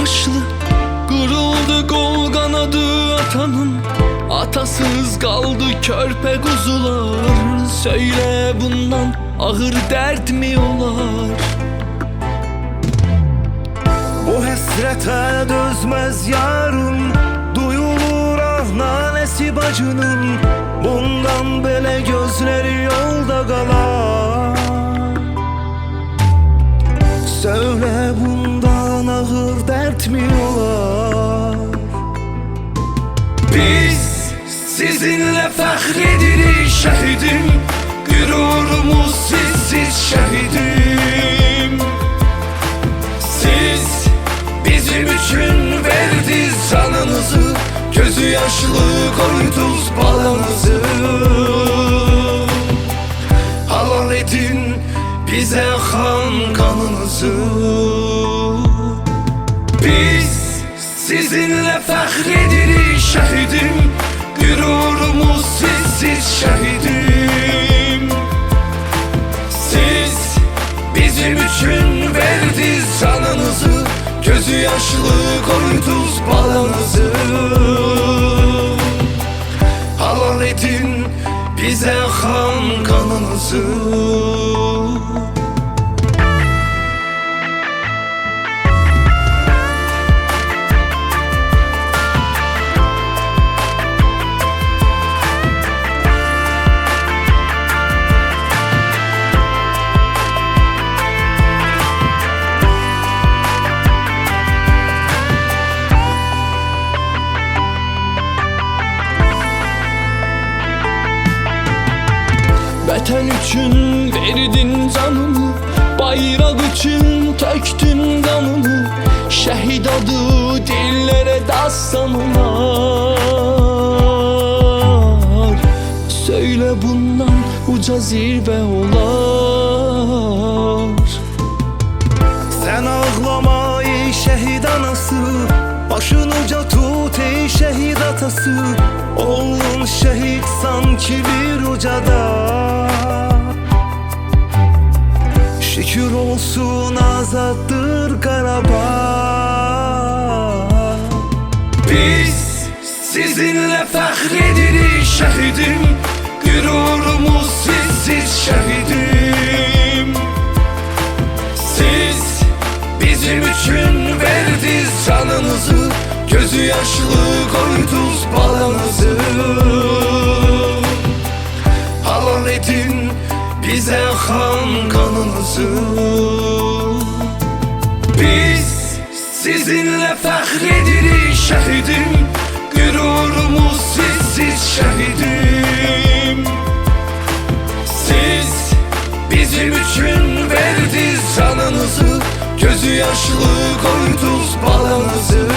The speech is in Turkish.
yaşlı. Kırıldı kol kanadı atanın. Atasız kaldı körpe kuzular. Söyle bundan ağır dert mi olar? Bu hesrete dözmez yarım Duyulur ah nanesi bacının. Bundan bele gözleri yolda kalar Söyle bundan ağır dert mi olar? Biz sizinle fəxredirik şəhidim. Qürurumuz sizsiz şəhidim. Siz bizim üçün verdiniz canınızı. Gözü yaşlı koydunuz balanızı bize kan kanınızı. Biz sizinle fəxredirik şəhidim. Qürurumuz sizsiz şəhidim. Siz bizim üçün verdiniz canınızı. Gözü yaşlı koydunuz balanızı bize kan kanınızı Vətən üçün verdin canını Bayraq üçün töktün qanını Şəhid adı dillərə dastanlar Söylə bundan uca zirvə olar atası Oğlun şehit sanki bir ucada. Şükür olsun azattır Karabağ. Biz sizinle fəxredirik şəhidim. Qürurumuz sizsiz şəhidim Yaşlı koy tuz balanızı Halal edin bize kan kanınızı Biz sizinle fahrediriz şehidim Gururumuz sizsiz şehidim Siz bizim için verdiniz canınızı. Gözü yaşlı koyduz balanızı